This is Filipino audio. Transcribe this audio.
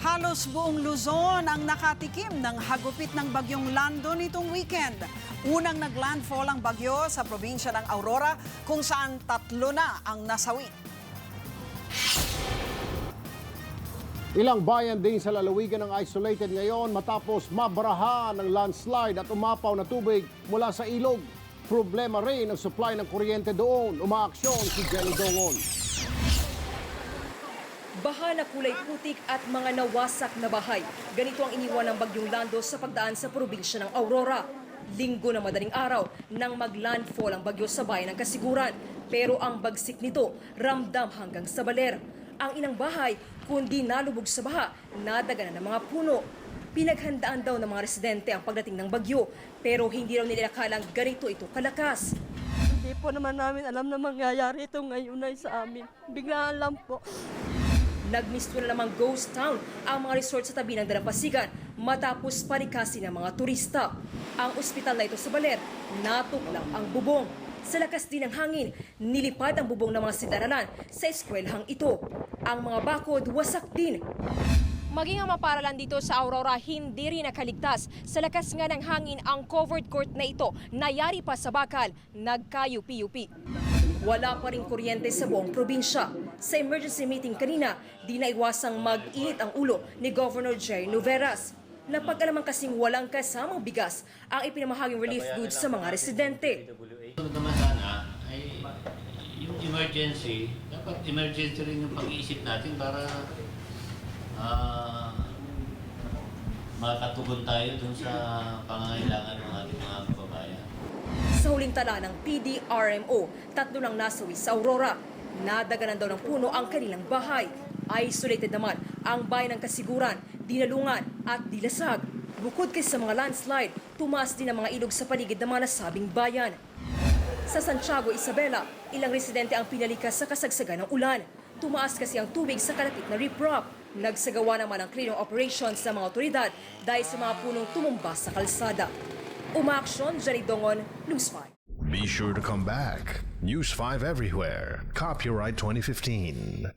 Halos buong Luzon ang nakatikim ng hagupit ng bagyong Lando nitong weekend. Unang naglandfall ang bagyo sa probinsya ng Aurora kung saan tatlo na ang nasawi. Ilang bayan din sa lalawigan ng isolated ngayon matapos mabaraha ng landslide at umapaw na tubig mula sa ilog. Problema rin ang supply ng kuryente doon. Umaaksyon si Jenny Dongon. Baha na kulay putik at mga nawasak na bahay. Ganito ang iniwan ng bagyong Lando sa pagdaan sa probinsya ng Aurora. Linggo na madaling araw nang maglandfall ang bagyo sa bayan ng Kasiguran. Pero ang bagsik nito ramdam hanggang sa baler. Ang inang bahay, kundi nalubog sa baha, nadaganan ng mga puno. Pinaghandaan daw ng mga residente ang pagdating ng bagyo, pero hindi raw nila akalang ganito ito kalakas. Hindi po naman namin alam na mangyayari ito ngayon ay sa amin. Biglaan lang po. Nagmisto na namang ghost town ang mga resort sa tabi ng Dalampasigan matapos parikasin ng mga turista. Ang ospital na ito sa Baler, natuklang ang bubong. Sa lakas din ng hangin, nilipad ang bubong ng mga silaralan sa eskwelhang ito. Ang mga bakod wasak din. Maging ang maparalan dito sa Aurora, hindi rin nakaligtas. Sa lakas nga ng hangin, ang covered court na ito, nayari pa sa bakal, nagkayupi-yupi. Wala pa rin kuryente sa buong probinsya. Sa emergency meeting kanina, di naiwasang mag-init ang ulo ni Governor Jerry Nuveras. Napag-alaman kasing walang kasamang bigas ang ipinamahaging relief goods sa mga residente. Sunod naman sana ay yung emergency, dapat emergency rin yung pag-iisip natin para ah makatugon tayo dun sa pangangailangan ng ating mga. Sa huling tala ng PDRMO, tatlo lang nasawi sa Aurora. Nadaganan daw ng puno ang kanilang bahay. Isolated naman ang bayan ng Kasiguran, Dinalungan at Dilasag. Bukod kay sa mga landslide, tumaas din ang mga ilog sa paligid ng mga nasabing bayan. Sa Santiago, Isabela, ilang residente ang pinalikas sa kasagsagan ng ulan. Tumaas kasi ang tubig sa kalapit na riprap. Nagsagawa naman ang clearing operations sa mga otoridad dahil sa mga punong tumumba sa kalsada. Umaaksyon, Jenny Dongon, News 5. Be sure to come back. News 5 everywhere. Copyright 2015.